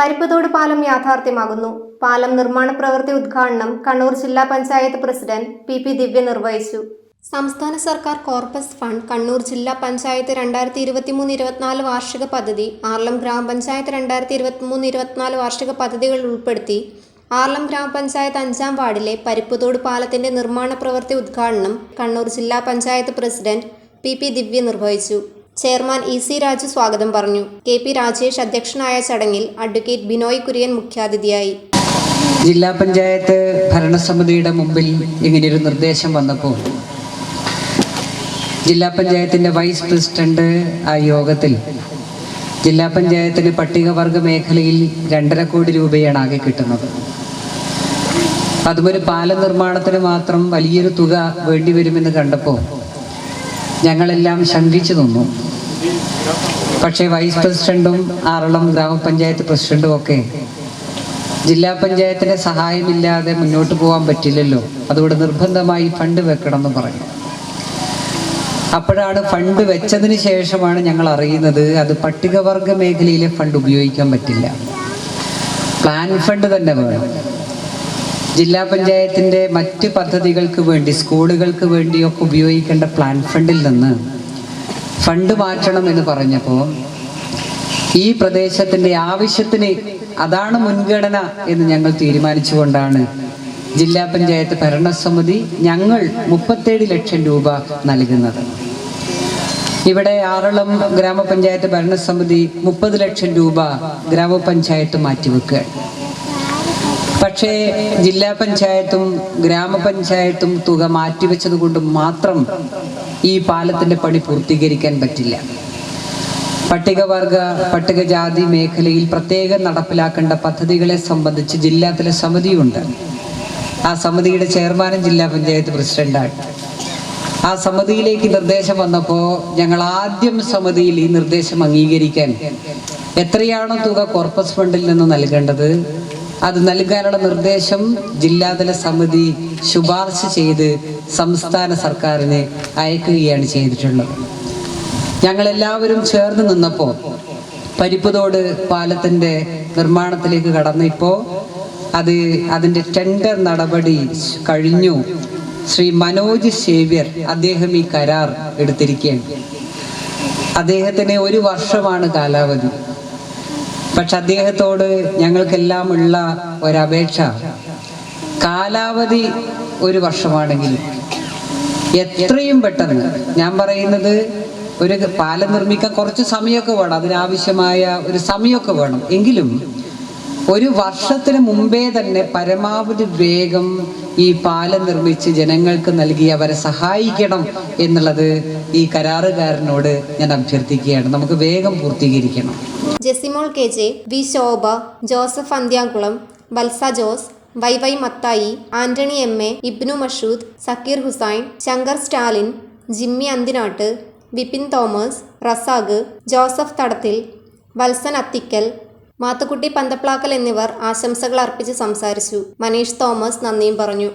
പരിപ്പത്തോട് പാലം യാഥാർത്ഥ്യമാകുന്നു. പാലം നിർമ്മാണ പ്രവൃത്തി ഉദ്ഘാടനം കണ്ണൂർ ജില്ലാ panchayat president P P Divya നിർവഹിച്ചു. സംസ്ഥാന സർക്കാർ കോർപ്പസ് ഫണ്ട് കണ്ണൂർ ജില്ലാ പഞ്ചായത്ത് രണ്ടായിരത്തി ഇരുപത്തിമൂന്ന് ഇരുപത്തിനാല് വാർഷിക പദ്ധതി ആർലം ഗ്രാമപഞ്ചായത്ത് രണ്ടായിരത്തി ഇരുപത്തിമൂന്ന് ഇരുപത്തിനാല് വാർഷിക പദ്ധതികൾ ഉൾപ്പെടുത്തി ആർലം ഗ്രാമപഞ്ചായത്ത് അഞ്ചാം വാർഡിലെ പരിപ്പുതോട് പാലത്തിന്റെ നിർമ്മാണ പ്രവൃത്തി ഉദ്ഘാടനം കണ്ണൂർ ജില്ലാ panchayat president P P Divya നിർവഹിച്ചു. ചെയർമാൻ ഇ സി രാജു സ്വാഗതം പറഞ്ഞു. കെ പി രാജേഷ് അധ്യക്ഷനായ ചടങ്ങിൽ അഡ്വക്കേറ്റ് ബിനോയ് കുര്യൻ മുഖ്യാതിഥിയായി. ജില്ലാ പഞ്ചായത്ത് ഭരണസമിതിയുടെ മുമ്പിൽ ഇങ്ങനെയൊരു നിർദ്ദേശം വന്നപ്പോൾ ജില്ലാ പഞ്ചായത്തിന്റെ വൈസ് പ്രസിഡന്റ് ആ യോഗത്തിൽ ജില്ലാ പഞ്ചായത്തിന് പട്ടികവർഗ മേഖലയിൽ രണ്ടര കോടി രൂപയാണ് ആകെ കിട്ടുന്നത്. അതുപോലെ പാല നിർമ്മാണത്തിന് മാത്രം വലിയൊരു തുക വേണ്ടിവരുമെന്ന് കണ്ടപ്പോൾ ഞങ്ങളെല്ലാം ശങ്കിച്ചു നിന്നു. പക്ഷേ വൈസ് പ്രസിഡന്റും ആറളം ഗ്രാമപഞ്ചായത്ത് പ്രസിഡന്റും ഒക്കെ ജില്ലാ പഞ്ചായത്തിന്റെ സഹായമില്ലാതെ മുന്നോട്ട് പോകാൻ പറ്റില്ലല്ലോ. അതുകൊണ്ട് നിർബന്ധമായി ഫണ്ട് വെക്കണം എന്ന് പറഞ്ഞു. അപ്പോഴാണ് ഫണ്ട് വെച്ചതിന് ശേഷമാണ് ഞങ്ങൾ അറിയുന്നത് അത് പട്ടികവർഗ മേഖലയിലെ ഫണ്ട് ഉപയോഗിക്കാൻ പറ്റില്ല. പ്ലാൻ ഫണ്ട് തന്നെ വേണം. ജില്ലാ പഞ്ചായത്തിന്റെ മറ്റ് പദ്ധതികൾക്ക് വേണ്ടി സ്കൂളുകൾക്ക് വേണ്ടിയൊക്കെ ഉപയോഗിക്കേണ്ട പ്ലാൻ ഫണ്ടിൽ നിന്ന് ഫണ്ട് മാറ്റണം എന്ന് പറഞ്ഞപ്പോൾ ഈ പ്രദേശത്തിന്റെ ആവശ്യത്തിന് അതാണ് മുൻഗണന എന്ന് ഞങ്ങൾ തീരുമാനിച്ചുകൊണ്ടാണ് ജില്ലാ പഞ്ചായത്ത് ഭരണസമിതി ഞങ്ങൾ മുപ്പത്തേഴ് ലക്ഷം രൂപ നൽകുന്നത്. ഇവിടെ ആറളം ഗ്രാമപഞ്ചായത്ത് ഭരണസമിതി മുപ്പത് ലക്ഷം രൂപ ഗ്രാമപഞ്ചായത്ത് മാറ്റിവെക്കുക. പക്ഷേ ജില്ലാ പഞ്ചായത്തും ഗ്രാമപഞ്ചായത്തും തുക മാറ്റിവെച്ചത് കൊണ്ട് മാത്രം ഈ പാലത്തിന്റെ പണി പൂർത്തീകരിക്കാൻ പറ്റില്ല. പട്ടികവർഗ പട്ടികജാതി മേഖലയിൽ പ്രത്യേകം നടപ്പിലാക്കേണ്ട പദ്ധതികളെ സംബന്ധിച്ച് ജില്ലാതല സമിതിയുണ്ട്. ആ സമിതിയുടെ ചെയർമാനും ജില്ലാ പഞ്ചായത്ത് പ്രസിഡന്റാണ്. ആ സമിതിയിലേക്ക് നിർദ്ദേശം വന്നപ്പോൾ ഞങ്ങൾ ആദ്യം സമിതിയിൽ ഈ നിർദ്ദേശം അംഗീകരിക്കാൻ എത്രയാണോ തുക കോർപ്പസ് ഫണ്ടിൽ നിന്ന് നൽകേണ്ടത് അത് നൽകാനുള്ള നിർദ്ദേശം ജില്ലാതല സമിതി ശുപാർശ ചെയ്ത് സംസ്ഥാന സർക്കാരിന് അയക്കുകയാണ് ചെയ്തിട്ടുള്ളത്. ഞങ്ങൾ എല്ലാവരും ചേർന്ന് നിന്നപ്പോൾ പരിപ്പുതോട് പാലത്തിന്റെ നിർമ്മാണത്തിലേക്ക് കടന്നിപ്പോൾ അത് അതിന്റെ ടെൻഡർ നടപടി കഴിഞ്ഞു. ശ്രീ മനോജ് സേവ്യർ അദ്ദേഹം ഈ കരാർ എടുത്തിരിക്കുകയാണ്. അദ്ദേഹത്തിന് ഒരു വർഷമാണ് കാലാവധി. പക്ഷെ അദ്ദേഹത്തോട് ഞങ്ങൾക്കെല്ലാം ഉള്ള ഒരപേക്ഷ. കാലാവധി ഒരു വർഷമാണെങ്കിൽ എത്രയും പെട്ടെന്ന്. ഞാൻ പറയുന്നത് ഒരു പാലം നിർമ്മിക്കാൻ കുറച്ച് സമയമൊക്കെ വേണം. അതിനാവശ്യമായ ഒരു സമയമൊക്കെ വേണം. എങ്കിലും ഒരു വർഷത്തിന് മുമ്പേ തന്നെ പരമാവധി വേഗം ഈ പാലം നിർമ്മിച്ച് ജനങ്ങൾക്ക് നൽകി അവരെ സഹായിക്കണം എന്നുള്ളത് ഈ കരാറുകാരനോട് ഞാൻ അഭ്യർത്ഥിക്കുകയാണ്. നമുക്ക് വേഗം പൂർത്തീകരിക്കണം. Jessymol K J V Shobha Joseph Anthyamkulam Valsa Jose Y Y Mathai Antony M A Ibnu Mashood Zakir Hussain Shankar Stalin Jimmy Anthinattu Vipin Thomas Razak Joseph Thadathil Valsan Athikkal Mathukutty Panthaplackal എന്നിവർ ആശംസകൾ അർപ്പിച്ച് സംസാരിച്ചു. മനീഷ് തോമസ് നന്ദിയും പറഞ്ഞു.